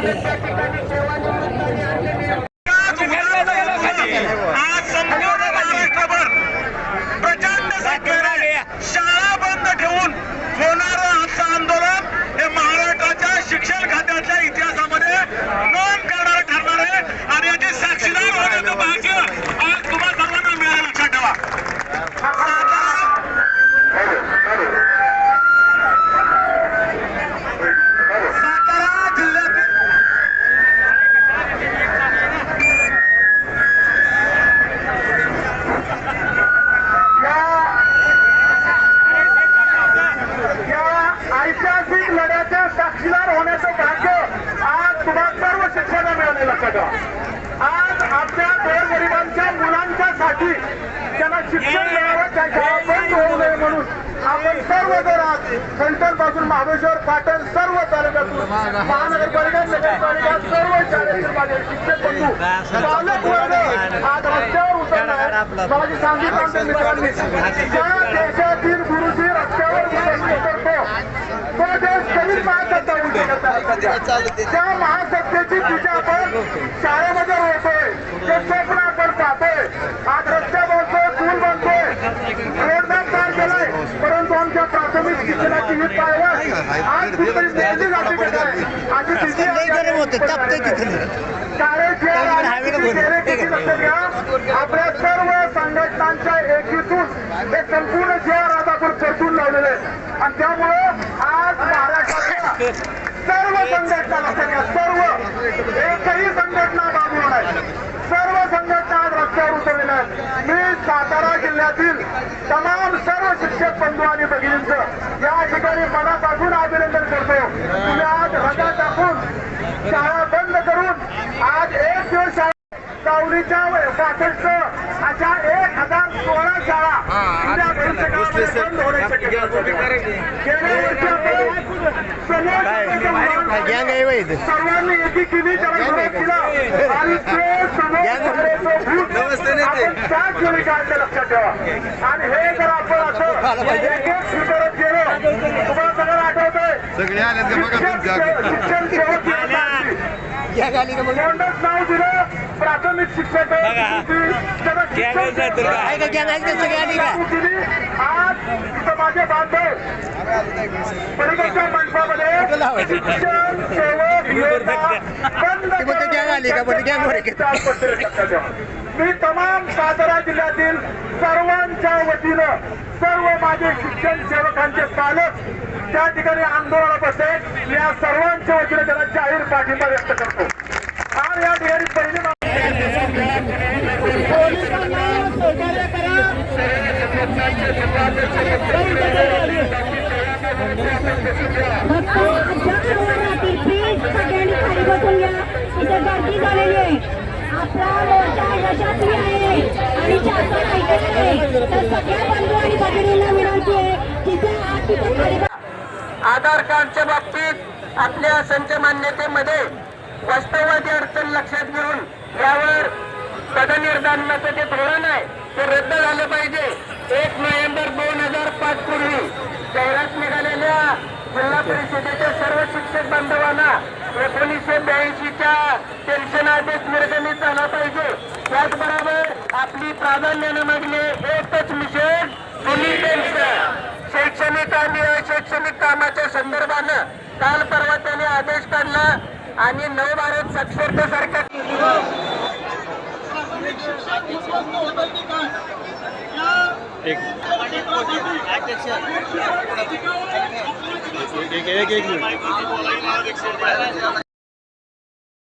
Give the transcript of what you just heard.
सेवानिवृत्ताने टाका आज आपल्या गोरगरिबांच्या शिक्षण मिळावं त्यांच्या आपण होऊ नये म्हणून आपण सर्व जर आज पासून महाबळेश्वर पाटण सर्व तालुक्यातून महानगरपालिका नगरपालिका सर्व शाळेतील शिक्षक आज रस्त्यावर उतरणार. माझी सांगितलं मित्रांनी. त्या महासत्तेची पूजा आपण शाळेमध्ये होतोय ते स्वप्न आपण पाहतोय. आज रस्ते बनतोय पूल बनतोय. रोडमॅप तयार केलाय. परंतु आमच्या प्राथमिक शिक्षणाची ही पायवाट आज कुठेतरी नेली जाते अशी आपल्या सर्व संघटनांच्या एकीतून हे संपूर्ण शहर आता आपण परतून लावलेले आहे. आणि त्यामुळे आज महाराष्ट्रातल्या सर्व संघटना लक्षात घ्या. सर्व. एकही संघटना बाजूला नाही. सर्व संघटना आज रस्त्यावर उतरलेल्या आहेत. मी सातारा जिल्ह्यातील तमाम सर्व शिक्षक बंधू आणि भगिनींचं या ठिकाणी मनापासून अभिनंदन करतो तुम्ही आज रजा टाकून शाळा बंद करून आज एक दिवस शाळा सावलीच्या पासष्ट अशा एक हजार सोळा शाळा. सर्वांनी एकी केली त्याला विरोध केला आणि ते त्याच वेळी काढलं लक्षात ठेवा. आणि हे जर आपण असं एक एक सुधारत गेलो तुम्हाला सगळं आठवतंय. शिक्षण तुमच्या शिक्षण सेवक दिवसाची. गँग आली का प्राथमिक शिक्षक आहे. का गँग? आहे सगळी आली का? दिली. आज माझे बांधव. पलीकडच्या मंडपामध्ये? शिक्षण सेवक योजना गँग आली का? गँग ठेवा. मी तमाम सातारा जिल्ह्यातील सर्वांच्या वतीनं सर्व माझे शिक्षण सेवकांचे पालक त्या ठिकाणी आंदोलनात बसले. या सर्वांच्या वतीनं त्याला जाहीर पाठिंबा व्यक्त करतो. या ठिकाणी पहिली गर्दी झालेली आहे आपला मोर्चा यशस्वी आहे आणि शासन ऐकत आहे तर सगळ्या बंधू आणि भगिनींना विनंती आहे तिथे आधार कार्डच्या बाबतीत आपल्या संचमान्यतेमध्ये वास्तववादी अडचण लक्षात घेऊन यावर पदनिर्धारणाचं जे धोरण आहे ते रद्द झालं पाहिजे. एक नोव्हेंबर दोन हजार पाच पूर्वी जाहिरात निघालेल्या जिल्हा परिषदेच्या सर्व शिक्षक बांधवांना एकोणीसशे ब्याऐंशीच्या पेन्शन आदेश निर्गमित झाला पाहिजे. त्याचबरोबर आपली प्राधान्याने मागणी एकच मिशन जुनी पेन्शन शैक्षणिक आणि अशैक्षणिक कामाच्या संदर्भानं काल परवा त्याने आदेश काढला. आणि नव भारत साक्षरतेसारख्या एक. एक एक